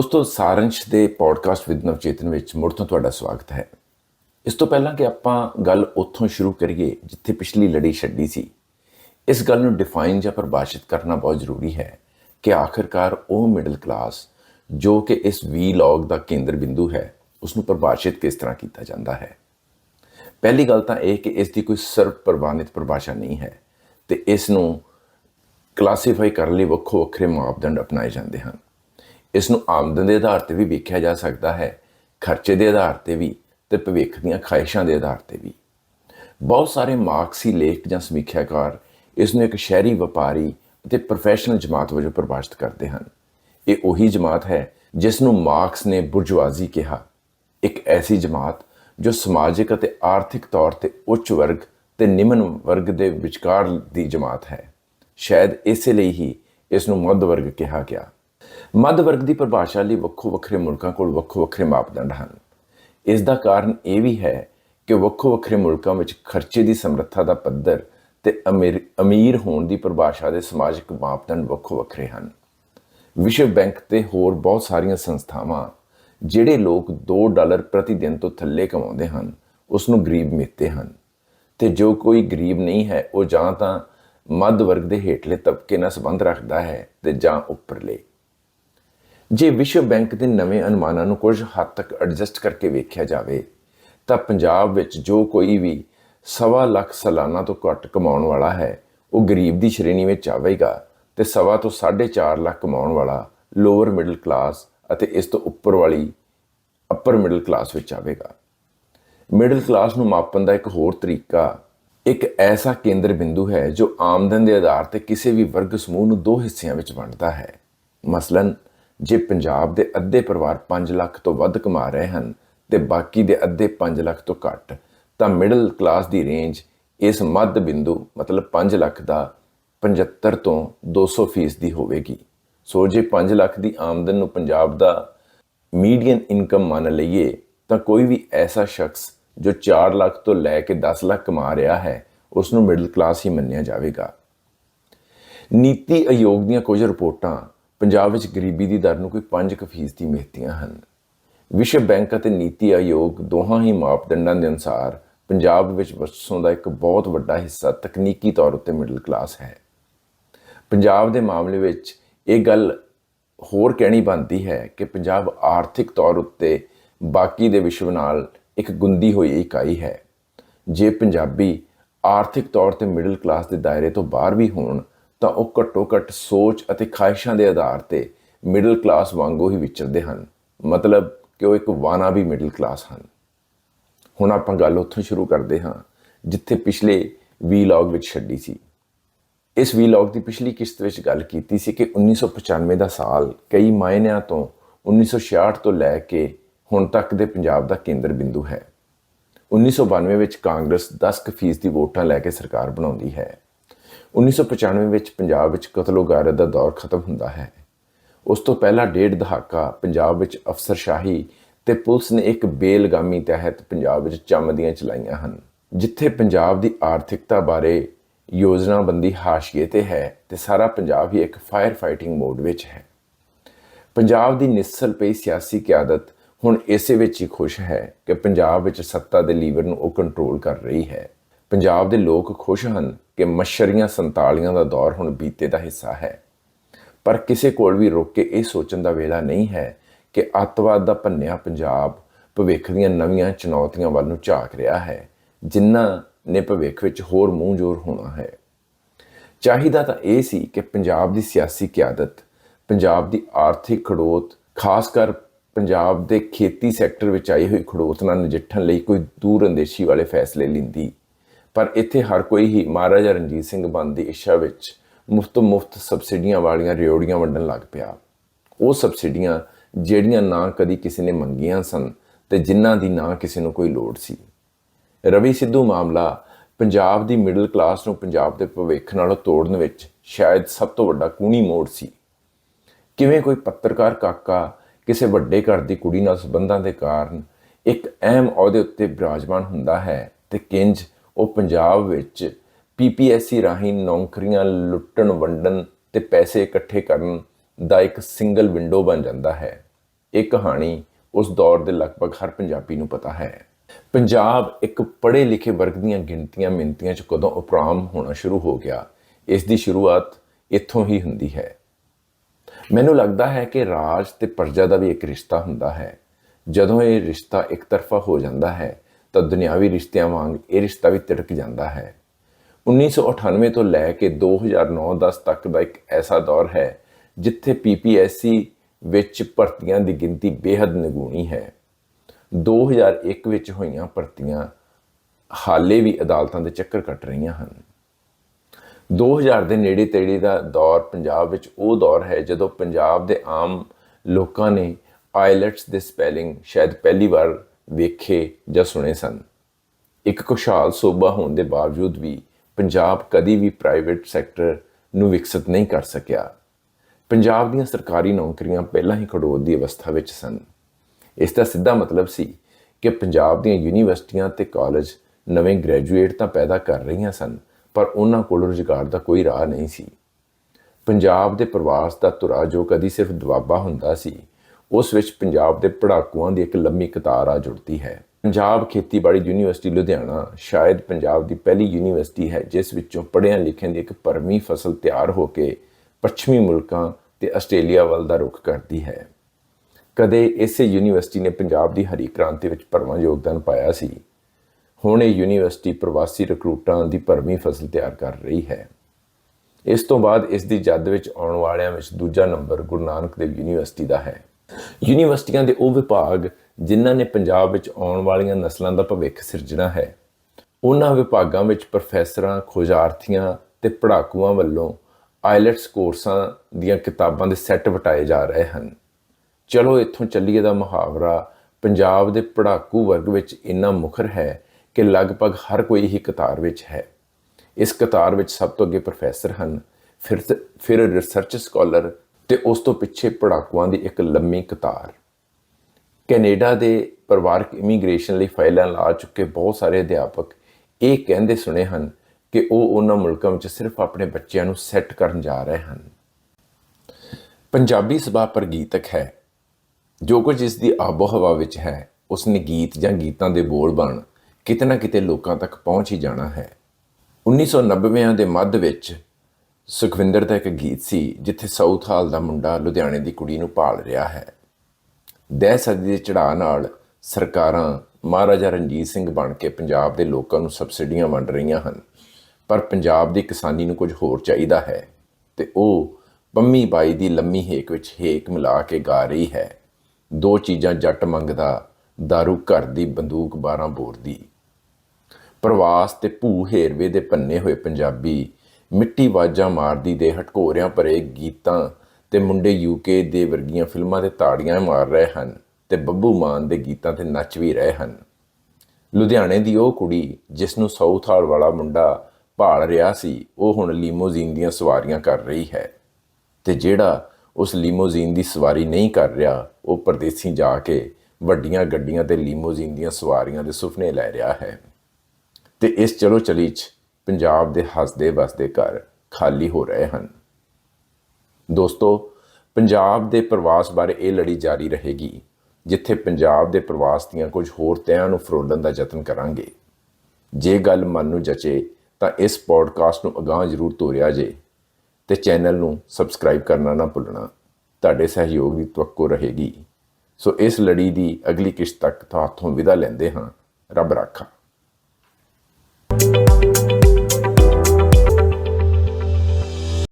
ਦੋਸਤੋ, ਸਾਰੰਸ਼ ਦੇ podcast with Navchetan ਵਿੱਚ ਮੁੜ ਤੋਂ ਤੁਹਾਡਾ ਸਵਾਗਤ ਹੈ। ਇਸ ਤੋਂ ਪਹਿਲਾਂ ਕਿ ਆਪਾਂ ਗੱਲ ਉੱਥੋਂ ਸ਼ੁਰੂ ਕਰੀਏ, ਜਿੱਥੇ ਪਿਛਲੀ ਲੜੀ ਛੱਡੀ ਸੀ। ਇਸ ਗੱਲ ਨੂੰ ਡਿਫਾਈਨ ਜਾਂ ਪਰਿਭਾਸ਼ਿਤ ਕਰਨਾ ਬਹੁਤ ਜ਼ਰੂਰੀ ਹੈ ਕਿ ਆਖਰਕਾਰ ਉਹ ਮਿਡਲ ਕਲਾਸ ਜੋ ਕਿ ਇਸ ਵੀ ਵੀਲੌਗ ਦਾ ਕੇਂਦਰ ਬਿੰਦੂ ਹੈ ਉਸ ਨੂੰ ਪਰਿਭਾਸ਼ਿਤ ਕਿਸ ਤਰ੍ਹਾਂ ਕੀਤਾ ਜਾਂਦਾ ਹੈ। ਪਹਿਲੀ ਗੱਲ ਤਾਂ ਇਹ ਕਿ ਇਸ ਦੀ ਕੋਈ ਸਰਵ ਪ੍ਰਵਾਨਿਤ ਪਰਿਭਾਸ਼ਾ ਨਹੀਂ ਹੈ ਤੇ ਇਸ ਨੂੰ ਕਲਾਸੀਫਾਈ ਕਰਨ ਲਈ ਵੱਖੋ ਵੱਖਰੇ ਮਾਪਦੰਡ ਅਪਣਾਏ ਜਾਂਦੇ ਹਨ। ਇਸ ਨੂੰ ਆਮਦਨ ਦੇ ਆਧਾਰ ਤੇ ਵੀ ਵੇਖਿਆ ਜਾ ਸਕਦਾ ਹੈ, ਖਰਚੇ ਦੇ ਆਧਾਰ ਤੇ ਵੀ ਤੇ ਭਵਿੱਖ ਦੀਆਂ ਖਾਹਿਸ਼ਾਂ ਦੇ ਆਧਾਰ ਤੇ ਵੀ। ਬਹੁਤ ਸਾਰੇ ਮਾਰਕਸੀ ਲੇਖ ਜਾਂ ਸਮੀਖਿਆਕਾਰ ਇਸ ਨੂੰ ਇੱਕ ਸ਼ਹਿਰੀ ਵਪਾਰੀ ਅਤੇ ਪ੍ਰੋਫੈਸ਼ਨਲ ਜਮਾਤ ਵਜੋਂ ਪਰਿਭਾਸ਼ਿਤ ਕਰਦੇ ਹਨ। ਇਹ ਉਹੀ ਜਮਾਤ ਹੈ ਜਿਸ ਨੂੰ ਮਾਰਕਸ ਨੇ ਬੁਰਜਵਾਜ਼ੀ ਕਿਹਾ। ਇੱਕ ਐਸੀ ਜਮਾਤ ਜੋ ਸਮਾਜਿਕ ਅਤੇ ਆਰਥਿਕ ਤੌਰ ਤੇ ਉੱਚ ਵਰਗ ਤੇ ਨਿਮਨ ਵਰਗ ਦੇ ਵਿਚਕਾਰ ਦੀ ਜਮਾਤ ਹੈ। ਸ਼ਾਇਦ ਇਸੇ ਲਈ ਹੀ ਇਸ ਨੂੰ ਮੱਧ ਵਰਗ ਕਿਹਾ ਗਿਆ। ਮੱਧ ਵਰਗ ਦੀ ਪਰਿਭਾਸ਼ਾ ਲਈ ਵੱਖੋ ਵੱਖਰੇ ਮੁਲਕਾਂ ਕੋਲ ਵੱਖੋ ਵੱਖਰੇ ਮਾਪਦੰਡ ਹਨ। ਇਸ ਦਾ ਕਾਰਨ ਇਹ ਵੀ ਹੈ ਕਿ ਵੱਖੋ ਵੱਖਰੇ ਮੁਲਕਾਂ ਵਿੱਚ ਖਰਚੇ ਦੀ ਸਮਰੱਥਾ ਦਾ ਪੱਧਰ ਤੇ ਅਮੀਰ ਅਮੀਰ ਹੋਣ ਦੀ ਪਰਿਭਾਸ਼ਾ ਦੇ ਸਮਾਜਿਕ ਮਾਪਦੰਡ ਵੱਖੋ ਵੱਖਰੇ ਹਨ। ਵਿਸ਼ਵ ਬੈਂਕ ਤੇ ਹੋਰ ਬਹੁਤ ਸਾਰੀਆਂ ਸੰਸਥਾਵਾਂ ਜਿਹੜੇ ਲੋਕ 2 ਡਾਲਰ ਪ੍ਰਤੀ ਦਿਨ ਤੋਂ ਥੱਲੇ ਕਮਾਉਂਦੇ ਹਨ ਉਸ ਨੂੰ ਗਰੀਬ ਮਿੱਤੇ ਹਨ। ਤੇ ਜੋ ਕੋਈ ਗਰੀਬ ਨਹੀਂ ਹੈ, ਉਹ ਜਾਂ ਤਾਂ ਮੱਧ ਵਰਗ ਦੇ ਹੇਠਲੇ ਤਬਕੇ ਨਾਲ ਸੰਬੰਧ ਰੱਖਦਾ ਹੈ ਤੇ ਜਾਂ ਉੱਪਰਲੇ। ਜੇ ਵਿਸ਼ਵ ਬੈਂਕ ਦੇ ਨਵੇਂ ਅਨੁਮਾਨਾਂ ਨੂੰ ਕੁਝ ਹੱਦ ਤੱਕ ਐਡਜਸਟ ਕਰਕੇ ਵੇਖਿਆ ਜਾਵੇ, ਤਾਂ ਪੰਜਾਬ ਵਿੱਚ ਜੋ ਕੋਈ ਵੀ ਸਵਾ ਲੱਖ ਸਾਲਾਨਾ ਤੋਂ ਘੱਟ ਕਮਾਉਣ ਵਾਲਾ ਹੈ, ਉਹ ਗਰੀਬ ਦੀ ਸ਼੍ਰੇਣੀ ਵਿੱਚ ਆਵੇਗਾ ਤੇ ਸਵਾ ਤੋਂ 4.5 ਲੱਖ ਕਮਾਉਣ ਵਾਲਾ ਲੋਅਰ ਮਿਡਲ ਕਲਾਸ ਅਤੇ ਇਸ ਤੋਂ ਉੱਪਰ ਵਾਲੀ ਅੱਪਰ ਮਿਡਲ ਕਲਾਸ ਵਿੱਚ ਆਵੇਗਾ। ਮਿਡਲ ਕਲਾਸ ਨੂੰ ਮਾਪਣ ਦਾ ਇੱਕ ਹੋਰ ਤਰੀਕਾ, ਇੱਕ ਐਸਾ ਕੇਂਦਰ ਬਿੰਦੂ ਹੈ ਜੋ ਆਮਦਨ ਦੇ ਆਧਾਰ ਤੇ ਕਿਸੇ ਵੀ ਵਰਗ ਸਮੂਹ ਨੂੰ ਦੋ ਹਿੱਸਿਆਂ ਵਿੱਚ ਵੰਡਦਾ ਹੈ। ਮਸਲਨ ਜੇ ਪੰਜਾਬ ਦੇ ਅੱਧੇ ਪਰਿਵਾਰ 5 ਲੱਖ ਤੋਂ ਵੱਧ ਕਮਾ ਰਹੇ ਹਨ ਤੇ ਬਾਕੀ ਦੇ ਅੱਧੇ 5 ਲੱਖ ਤੋਂ ਘੱਟ, ਤਾਂ ਮਿਡਲ ਕਲਾਸ ਦੀ ਰੇਂਜ ਇਸ ਮੱਧ ਬਿੰਦੂ, ਮਤਲਬ 5 ਲੱਖ ਦਾ 75 ਤੋਂ 200 ਫੀਸਦੀ ਹੋਵੇਗੀ। ਸੋ ਜੇ 5 ਲੱਖ ਦੀ ਆਮਦਨ ਨੂੰ ਪੰਜਾਬ ਦਾ ਮੀਡੀਅਨ ਇਨਕਮ ਮੰਨ ਲਈਏ, ਤਾਂ ਕੋਈ ਵੀ ਐਸਾ ਸ਼ਖਸ ਜੋ 4 ਲੱਖ ਤੋਂ ਲੈ ਕੇ 10 ਲੱਖ ਕਮਾ ਰਿਹਾ ਹੈ ਉਸ ਨੂੰ ਮਿਡਲ ਕਲਾਸ ਹੀ ਮੰਨਿਆ ਜਾਵੇਗਾ। ਨੀਤੀ ਆਯੋਗ ਦੀਆਂ ਕੁਝ ਰਿਪੋਰਟਾਂ ਪੰਜਾਬ ਵਿੱਚ ਗਰੀਬੀ ਦੀ ਦਰ ਨੂੰ ਕੋਈ 5% ਦੀ ਮਿਹਤੀਆਂ ਹਨ। ਵਿਸ਼ਵ ਬੈਂਕ ਅਤੇ ਨੀਤੀ ਆਯੋਗ ਦੋਹਾਂ ਹੀ ਮਾਪਦੰਡਾਂ ਦੇ ਅਨੁਸਾਰ ਪੰਜਾਬ ਵਿੱਚ ਵਸੋਂ ਦਾ ਇੱਕ ਬਹੁਤ ਵੱਡਾ ਹਿੱਸਾ ਤਕਨੀਕੀ ਤੌਰ ਉੱਤੇ ਮਿਡਲ ਕਲਾਸ ਹੈ। ਪੰਜਾਬ ਦੇ ਮਾਮਲੇ ਵਿੱਚ ਇਹ ਗੱਲ ਹੋਰ ਕਹਿਣੀ ਬਣਦੀ ਹੈ ਕਿ ਪੰਜਾਬ ਆਰਥਿਕ ਤੌਰ ਉੱਤੇ ਬਾਕੀ ਦੇ ਵਿਸ਼ਵ ਨਾਲ ਇੱਕ ਗੁੰਦੀ ਹੋਈ ਇਕਾਈ ਹੈ। ਜੇ ਪੰਜਾਬੀ ਆਰਥਿਕ ਤੌਰ ਤੇ ਮਿਡਲ ਕਲਾਸ ਦੇ ਦਾਇਰੇ ਤੋਂ ਬਾਹਰ ਵੀ ਹੋਣ ਤਾਂ ਉਹ ਘੱਟੋ ਘੱਟ ਸੋਚ ਅਤੇ ਖਾਹਿਸ਼ਾਂ ਦੇ ਆਧਾਰ ਤੇ ਮਿਡਲ ਕਲਾਸ ਵਾਂਗੂ ਹੀ ਵਿਚਰਦੇ ਹਨ। ਮਤਲਬ ਕਿ ਉਹ ਇੱਕ ਵਾਨਾ ਵੀ ਮਿਡਲ ਕਲਾਸ ਹਨ। ਹੁਣ ਆਪਾਂ ਗੱਲ ਉੱਥੋਂ ਸ਼ੁਰੂ ਕਰਦੇ ਹਾਂ, ਜਿੱਥੇ ਪਿਛਲੇ ਵੀਲੌਗ ਵਿੱਚ ਛੱਡੀ ਸੀ। ਇਸ ਵੀਲੌਗ ਦੀ ਪਿਛਲੀ ਕਿਸ਼ਤ ਵਿੱਚ ਗੱਲ ਕੀਤੀ ਸੀ ਕਿ 1995 ਦਾ ਸਾਲ ਕਈ ਮਾਇਨਿਆਂ ਤੋਂ 1966 ਤੋਂ ਲੈ ਕੇ ਹੁਣ ਤੱਕ ਦੇ ਪੰਜਾਬ ਦਾ ਕੇਂਦਰ ਬਿੰਦੂ ਹੈ। 1992 ਵਿੱਚ ਕਾਂਗਰਸ 10% ਦੀ ਵੋਟਾਂ ਲੈ ਕੇ ਸਰਕਾਰ ਬਣਾਉਂਦੀ ਹੈ। 1995 ਵਿੱਚ ਪੰਜਾਬ ਵਿੱਚ ਕਤਲੋਗਾਰਤ ਦਾ ਦੌਰ ਖਤਮ ਹੁੰਦਾ ਹੈ। ਉਸ ਤੋਂ ਪਹਿਲਾਂ ਡੇਢ ਦਹਾਕਾ ਪੰਜਾਬ ਵਿੱਚ ਅਫਸਰਸ਼ਾਹੀ ਤੇ ਪੁਲਿਸ ਨੇ ਇੱਕ ਬੇਲਗਾਮੀ ਤਹਿਤ ਪੰਜਾਬ ਵਿੱਚ ਚਮਦੀਆਂ ਚਲਾਈਆਂ ਹਨ, ਜਿੱਥੇ ਪੰਜਾਬ ਦੀ ਆਰਥਿਕਤਾ ਬਾਰੇ ਯੋਜਨਾਬੰਦੀ ਹਾਸ਼ੀਏ ਤੇ ਹੈ ਤੇ ਸਾਰਾ ਪੰਜਾਬ ਹੀ ਇੱਕ ਫਾਇਰ ਫਾਈਟਿੰਗ ਮੋਡ ਵਿੱਚ ਹੈ। ਪੰਜਾਬ ਦੀ ਨਿਸਲ ਪਈ ਸਿਆਸੀ ਕਿਆਦਤ ਹੁਣ ਇਸੇ ਵਿੱਚ ਹੀ ਖੁਸ਼ ਹੈ ਕਿ ਪੰਜਾਬ ਵਿੱਚ ਸੱਤਾ ਦੇ ਲੀਵਰ ਨੂੰ ਉਹ ਕੰਟਰੋਲ ਕਰ ਰਹੀ ਹੈ। ਪੰਜਾਬ ਦੇ ਲੋਕ ਖੁਸ਼ ਹਨ ਕਿ ਮਸ਼ਰੀਆਂ ਸੰਤਾਲੀਆਂ ਦਾ ਦੌਰ ਹੁਣ ਬੀਤੇ ਦਾ ਹਿੱਸਾ ਹੈ। ਪਰ ਕਿਸੇ ਕੋਲ ਵੀ ਰੁਕ ਕੇ ਇਹ ਸੋਚਣ ਦਾ ਵੇਲਾ ਨਹੀਂ ਹੈ ਕਿ ਅੱਤਵਾਦ ਦਾ ਭੰਨਿਆ ਪੰਜਾਬ ਭਵਿੱਖ ਦੀਆਂ ਨਵੀਆਂ ਚੁਣੌਤੀਆਂ ਵੱਲ ਨੂੰ ਝਾਕ ਰਿਹਾ ਹੈ, ਜਿਨ੍ਹਾਂ ਨੇ ਭਵਿੱਖ ਵਿੱਚ ਹੋਰ ਮੂੰਹ ਜੋਰ ਹੋਣਾ ਹੈ। ਚਾਹੀਦਾ ਤਾਂ ਇਹ ਸੀ ਕਿ ਪੰਜਾਬ ਦੀ ਸਿਆਸੀ ਕਿਆਦਤ, ਪੰਜਾਬ ਦੀ ਆਰਥਿਕ ਖੜੋਤ, ਖਾਸ ਕਰ ਪੰਜਾਬ ਦੇ ਖੇਤੀ ਸੈਕਟਰ ਵਿੱਚ ਆਈ ਹੋਈ ਖੜੋਤ ਨਾਲ ਨਜਿੱਠਣ ਲਈ ਕੋਈ ਦੂਰ ਅੰਦੇਸ਼ੀ ਵਾਲੇ ਫੈਸਲੇ ਲਿੰਦੀ। ਪਰ ਇੱਥੇ ਹਰ ਕੋਈ ਹੀ ਮਹਾਰਾਜਾ ਰਣਜੀਤ ਸਿੰਘ ਬੰਦ ਦੀ ਇੱਛਾ ਵਿੱਚ ਮੁਫਤ ਮੁਫਤ ਸਬਸਿਡੀਆਂ ਵਾਲੀਆਂ ਰਿਓੜੀਆਂ ਵੰਡਣ ਲੱਗ ਪਿਆ। ਉਹ ਸਬਸਿਡੀਆਂ ਜਿਹੜੀਆਂ ਨਾ ਕਦੀ ਕਿਸੇ ਨੇ ਮੰਗੀਆਂ ਸਨ ਤੇ ਜਿਨ੍ਹਾਂ ਦੀ ਨਾ ਕਿਸੇ ਨੂੰ ਕੋਈ ਲੋੜ ਸੀ। ਰਵੀ ਸਿੱਧੂ ਮਾਮਲਾ ਪੰਜਾਬ ਦੀ ਮਿਡਲ ਕਲਾਸ ਨੂੰ ਪੰਜਾਬ ਦੇ ਭਵਿੱਖ ਨਾਲੋਂ ਤੋੜਨ ਵਿੱਚ ਸ਼ਾਇਦ ਸਭ ਤੋਂ ਵੱਡਾ ਕੂਣੀ ਮੋੜ ਸੀ। ਕਿਵੇਂ ਕੋਈ ਪੱਤਰਕਾਰ ਕਾਕਾ ਕਿਸੇ ਵੱਡੇ ਘਰ ਦੀ ਕੁੜੀ ਨਾਲ ਸੰਬੰਧਾਂ ਦੇ ਕਾਰਨ ਇੱਕ ਅਹਿਮ ਅਹੁਦੇ ਉੱਤੇ ਬਿਰਾਜਮਾਨ ਹੁੰਦਾ ਹੈ ਤੇ ਕਿੰਜ ਉਹ ਪੰਜਾਬ ਵਿੱਚ ਪੀਪੀਐਸਸੀ ਰਾਹੀਂ ਨੌਕਰੀਆਂ ਲੁੱਟਣ, ਵੰਡਣ ਤੇ ਪੈਸੇ ਇਕੱਠੇ ਕਰਨ ਦਾ ਇੱਕ ਸਿੰਗਲ ਵਿੰਡੋ ਬਣ ਜਾਂਦਾ ਹੈ। ਇਹ ਕਹਾਣੀ ਉਸ ਦੌਰ ਦੇ ਲਗਭਗ ਹਰ ਪੰਜਾਬੀ ਨੂੰ ਪਤਾ ਹੈ। ਪੰਜਾਬ ਇੱਕ ਪੜ੍ਹੇ ਲਿਖੇ ਵਰਗ ਦੀਆਂ ਗਿਣਤੀਆਂ ਮਿੰਤੀਆਂ 'ਚ ਕਦੋਂ ਉਪਰਾਮ ਹੋਣਾ ਸ਼ੁਰੂ ਹੋ ਗਿਆ, ਇਸ ਦੀ ਸ਼ੁਰੂਆਤ ਇੱਥੋਂ ਹੀ ਹੁੰਦੀ ਹੈ। ਮੈਨੂੰ ਲੱਗਦਾ ਹੈ ਕਿ ਰਾਜ ਤੇ ਪ੍ਰਜਾ ਦਾ ਵੀ ਇੱਕ ਰਿਸ਼ਤਾ ਹੁੰਦਾ ਹੈ। ਜਦੋਂ ਇਹ ਰਿਸ਼ਤਾ ਇੱਕ ਤਰਫਾ ਹੋ ਜਾਂਦਾ ਹੈ ਤਾਂ ਦੁਨਿਆਵੀ ਰਿਸ਼ਤਿਆਂ ਵਾਂਗ ਇਹ ਰਿਸ਼ਤਾ ਵੀ ਤਿੜਕ ਜਾਂਦਾ ਹੈ। 1998 ਤੋਂ ਲੈ ਕੇ 2009-10 ਤੱਕ ਦਾ ਇੱਕ ਐਸਾ ਦੌਰ ਹੈ, ਜਿੱਥੇ ਪੀਪੀਐਸਸੀ ਵਿੱਚ ਭਰਤੀਆਂ ਦੀ ਗਿਣਤੀ ਬੇहद ਨਿਗੂਣੀ ਹੈ। 2001 ਵਿੱਚ ਹੋਈਆਂ ਭਰਤੀਆਂ ਹਾਲੇ ਵੀ ਅਦਾਲਤਾਂ ਦੇ ਚੱਕਰ ਕੱਟ ਰਹੀਆਂ ਹਨ। 2000 ਦੇ ਨੇੜੇ ਤੇੜੇ ਦਾ ਦੌਰ ਪੰਜਾਬ ਵਿੱਚ ਉਹ ਦੌਰ ਹੈ ਜਦੋਂ ਪੰਜਾਬ ਦੇ ਆਮ ਲੋਕਾਂ ਨੇ ਆਇਲਟਸ ਦੇ ਸਪੈਲਿੰਗ ਸ਼ਾਇਦ ਪਹਿਲੀ ਵਾਰ ਵੇਖੇ ਜਾਂ ਸੁਣੇ ਸਨ। ਇੱਕ ਖੁਸ਼ਹਾਲ ਸੂਬਾ ਹੋਣ ਦੇ ਬਾਵਜੂਦ ਵੀ ਪੰਜਾਬ ਕਦੀ ਵੀ ਪ੍ਰਾਈਵੇਟ ਸੈਕਟਰ ਨੂੰ ਵਿਕਸਿਤ ਨਹੀਂ ਕਰ ਸਕਿਆ। ਪੰਜਾਬ ਦੀਆਂ ਸਰਕਾਰੀ ਨੌਕਰੀਆਂ ਪਹਿਲਾਂ ਹੀ ਖੜੋਤ ਦੀ ਅਵਸਥਾ ਵਿੱਚ ਸਨ। ਇਸ ਦਾ ਸਿੱਧਾ ਮਤਲਬ ਸੀ ਕਿ ਪੰਜਾਬ ਦੀਆਂ ਯੂਨੀਵਰਸਿਟੀਆਂ ਤੇ ਕਾਲਜ ਨਵੇਂ ਗ੍ਰੈਜੂਏਟ ਤਾਂ ਪੈਦਾ ਕਰ ਰਹੀਆਂ ਸਨ, ਪਰ ਉਹਨਾਂ ਕੋਲ ਰੁਜ਼ਗਾਰ ਦਾ ਕੋਈ ਰਾਹ ਨਹੀਂ ਸੀ। ਪੰਜਾਬ ਦੇ ਪ੍ਰਵਾਸ ਦਾ ਧੁਰਾ ਜੋ ਕਦੀ ਸਿਰਫ ਦੁਆਬਾ ਹੁੰਦਾ ਸੀ ਉਸ ਵਿੱਚ ਪੰਜਾਬ ਦੇ ਪੜਾਕੂਆਂ ਦੀ ਇੱਕ ਲੰਮੀ ਕਤਾਰ ਆ ਜੁੜਦੀ ਹੈ। ਪੰਜਾਬ ਖੇਤੀਬਾੜੀ ਯੂਨੀਵਰਸਿਟੀ ਲੁਧਿਆਣਾ ਸ਼ਾਇਦ ਪੰਜਾਬ ਦੀ ਪਹਿਲੀ ਯੂਨੀਵਰਸਿਟੀ ਹੈ, ਜਿਸ ਵਿੱਚੋਂ ਪੜ੍ਹਿਆਂ ਲਿਖਿਆਂ ਦੀ ਇੱਕ ਪਰਮੀ ਫਸਲ ਤਿਆਰ ਹੋ ਕੇ ਪੱਛਮੀ ਮੁਲਕਾਂ ਤੇ ਆਸਟ੍ਰੇਲੀਆ ਵੱਲ ਦਾ ਰੁਖ ਕਰਦੀ ਹੈ। ਕਦੇ ਇਸੇ ਯੂਨੀਵਰਸਿਟੀ ਨੇ ਪੰਜਾਬ ਦੀ ਹਰੀ ਕ੍ਰਾਂਤੀ ਵਿੱਚ ਭਰਵਾਂ ਯੋਗਦਾਨ ਪਾਇਆ ਸੀ। ਹੁਣ ਇਹ ਯੂਨੀਵਰਸਿਟੀ ਪ੍ਰਵਾਸੀ ਰਿਕਰੂਟਾਂ ਦੀ ਭਰਵੀਂ ਫਸਲ ਤਿਆਰ ਕਰ ਰਹੀ ਹੈ। ਇਸ ਤੋਂ ਬਾਅਦ ਇਸ ਦੀ ਜੱਦ ਵਿੱਚ ਆਉਣ ਵਾਲਿਆਂ ਵਿੱਚ ਦੂਜਾ ਨੰਬਰ ਗੁਰੂ ਨਾਨਕ ਦੇਵ ਯੂਨੀਵਰਸਿਟੀ ਦਾ ਹੈ। ਯੂਨੀਵਰਸਿਟੀਆਂ ਦੇ ਉਹ ਵਿਭਾਗ ਜਿਨ੍ਹਾਂ ਨੇ ਪੰਜਾਬ ਵਿੱਚ ਆਉਣ ਵਾਲੀਆਂ ਨਸਲਾਂ ਦਾ ਭਵਿੱਖ ਸਿਰਜਣਾ ਹੈ, ਉਹਨਾਂ ਵਿਭਾਗਾਂ ਵਿੱਚ ਪ੍ਰੋਫੈਸਰਾਂ, ਖੋਜਾਰਥੀਆਂ ਤੇ ਪੜ੍ਹਾਕੂਆਂ ਵੱਲੋਂ ਆਇਲਟਸ ਕੋਰਸਾਂ ਦੀਆਂ ਕਿਤਾਬਾਂ ਦੇ ਸੈੱਟ ਵਟਾਏ ਜਾ ਰਹੇ ਹਨ। ਚਲੋ, ਇੱਥੋਂ ਚੱਲੀਏ ਦਾ ਮੁਹਾਵਰਾ, ਪੰਜਾਬ ਦੇ ਪੜ੍ਹਾਕੂ ਵਰਗ ਵਿੱਚ ਇੰਨਾ ਮੁਖਰ ਹੈ ਕਿ ਲਗਭਗ ਹਰ ਕੋਈ ਹੀ ਕਤਾਰ ਵਿੱਚ ਹੈ। ਇਸ ਕਤਾਰ ਵਿੱਚ ਸਭ ਤੋਂ ਅੱਗੇ ਪ੍ਰੋਫੈਸਰ ਹਨ, ਫਿਰ ਫਿਰ ਰਿਸਰਚ ਸਕਾਲਰ ਤੇ ਉਸ ਤੋਂ ਪਿੱਛੇ ਪੜਾਕੂਆਂ ਦੀ ਇੱਕ ਲੰਮੀ ਕਤਾਰ। ਕੈਨੇਡਾ ਦੇ ਪਰਿਵਾਰਕ ਇਮੀਗ੍ਰੇਸ਼ਨ ਲਈ ਫਾਈਲਾਂ ਲਾ ਚੁੱਕੇ ਬਹੁਤ ਸਾਰੇ ਅਧਿਆਪਕ ਇਹ ਕਹਿੰਦੇ ਸੁਣੇ ਹਨ ਕਿ ਉਹ ਉਹਨਾਂ ਮੁਲਕਾਂ ਵਿੱਚ ਸਿਰਫ ਆਪਣੇ ਬੱਚਿਆਂ ਨੂੰ ਸੈੱਟ ਕਰਨ ਜਾ ਰਹੇ ਹਨ। ਪੰਜਾਬੀ ਸਭਾ ਪਰ ਗੀਤਕ ਹੈ, ਜੋ ਕੁਝ ਇਸ ਦੀ ਆਬੋ ਹਵਾ ਵਿੱਚ ਹੈ ਉਸ ਨੇ ਗੀਤ ਜਾਂ ਗੀਤਾਂ ਦੇ ਬੋਲ ਬਣ ਕਿਤੇ ਨਾ ਕਿਤੇ ਲੋਕਾਂ ਤੱਕ ਪਹੁੰਚ ਹੀ ਜਾਣਾ ਹੈ। 1990ਵਿਆਂ ਦੇ ਮੱਧ ਵਿੱਚ ਸੁਖਵਿੰਦਰ ਦਾ ਇੱਕ ਗੀਤ ਸੀ, ਜਿੱਥੇ ਸਾਊਥ ਹਾਲ ਦਾ ਮੁੰਡਾ ਲੁਧਿਆਣੇ ਦੀ ਕੁੜੀ ਨੂੰ ਭਾਲ ਰਿਹਾ ਹੈ। ਦਹਿ ਸਦੀ ਦੇ ਚੜਾਅ ਨਾਲ ਸਰਕਾਰਾਂ ਮਹਾਰਾਜਾ ਰਣਜੀਤ ਸਿੰਘ ਬਣ ਕੇ ਪੰਜਾਬ ਦੇ ਲੋਕਾਂ ਨੂੰ ਸਬਸਿਡੀਆਂ ਵੰਡ ਰਹੀਆਂ ਹਨ। ਪਰ ਪੰਜਾਬ ਦੀ ਕਿਸਾਨੀ ਨੂੰ ਕੁਝ ਹੋਰ ਚਾਹੀਦਾ ਹੈ ਤੇ ਉਹ ਪੰਮੀ ਬਾਈ ਦੀ ਲੰਮੀ ਹੇਕ ਵਿੱਚ ਹੇਕ ਮਿਲਾ ਕੇ ਗਾ ਰਹੀ ਹੈ। ਦੋ ਚੀਜ਼ਾਂ ਜੱਟ ਮੰਗਦਾ दारू ਘਰ ਦੀ ਬੰਦੂਕ 12 ਬੋਰ ਦੀ। ਪ੍ਰਵਾਸ ਤੇ ਭੂ ਹੇਰਵੇ ਦੇ ਪੰਨੇ ਹੋਏ ਪੰਜਾਬੀ ਮਿੱਟੀ ਵਾਜਾਂ ਮਾਰਦੀ ਦੇ ਹਟਕੋਰਿਆਂ ਭਰੇ ਗੀਤਾਂ ਤੇ ਮੁੰਡੇ ਯੂਕੇ ਦੇ ਵਰਗੀਆਂ ਫਿਲਮਾਂ ਤੇ ਤਾੜੀਆਂ ਮਾਰ ਰਹੇ ਹਨ ਤੇ ਬੱਬੂ ਮਾਨ ਦੇ ਗੀਤਾਂ ਤੇ ਨੱਚ ਵੀ ਰਹੇ ਹਨ। ਲੁਧਿਆਣੇ ਦੀ ਉਹ ਕੁੜੀ ਜਿਸ ਨੂੰ ਸਾਊਥ ਹਾਲ ਵਾਲਾ ਮੁੰਡਾ ਭਾਲ ਰਿਹਾ ਸੀ, ਉਹ ਹੁਣ ਲੀਮੋਜ਼ੀਨ ਦੀਆਂ ਸਵਾਰੀਆਂ ਕਰ ਰਹੀ ਹੈ ਤੇ ਜਿਹੜਾ ਉਸ ਲੀਮੋਜ਼ੀਨ ਦੀ ਸਵਾਰੀ ਨਹੀਂ ਕਰ ਰਿਹਾ, ਉਹ ਪਰਦੇਸੀ ਜਾ ਕੇ ਵੱਡੀਆਂ ਗੱਡੀਆਂ ਤੇ ਲੀਮੋਜ਼ੀਨ ਦੀਆਂ ਸਵਾਰੀਆਂ ਦੇ ਸੁਪਨੇ ਲੈ ਰਿਹਾ ਹੈ। ਤੇ ਇਸ ਚਲੋ ਚਲੀ 'ਚ ਪੰਜਾਬ ਦੇ ਹੱਸਦੇ ਵਸਦੇ ਘਰ ਖਾਲੀ ਹੋ ਰਹੇ ਹਨ। ਦੋਸਤੋ, ਪੰਜਾਬ ਦੇ ਪ੍ਰਵਾਸ ਬਾਰੇ ਇਹ ਲੜੀ ਜਾਰੀ ਰਹੇਗੀ, ਜਿੱਥੇ ਪੰਜਾਬ ਦੇ ਪ੍ਰਵਾਸ ਦੀਆਂ ਕੁਝ ਹੋਰ ਤਿਆਂ ਨੂੰ ਫਰੋਲਣ ਦਾ ਯਤਨ ਕਰਾਂਗੇ। ਜੇ ਗੱਲ ਮਨ ਨੂੰ ਜਚੇ, ਤਾਂ ਇਸ ਪੋਡਕਾਸਟ ਨੂੰ ਅਗਾਹ ਜ਼ਰੂਰ ਤੋਰਿਆ ਜੇ ਤੇ ਚੈਨਲ ਨੂੰ ਸਬਸਕ੍ਰਾਈਬ ਕਰਨਾ ਨਾ ਭੁੱਲਣਾ। ਤੁਹਾਡੇ ਸਹਿਯੋਗ ਦੀ ਤਵੱਕੋ ਰਹੇਗੀ। ਸੋ ਇਸ ਲੜੀ ਦੀ ਅਗਲੀ ਕਿਸ਼ਤ ਤੱਕ ਤੁਹਾਥੋਂ ਵਿਦਾ ਲੈਂਦੇ ਹਾਂ। ਰੱਬ ਰਾਖਾ।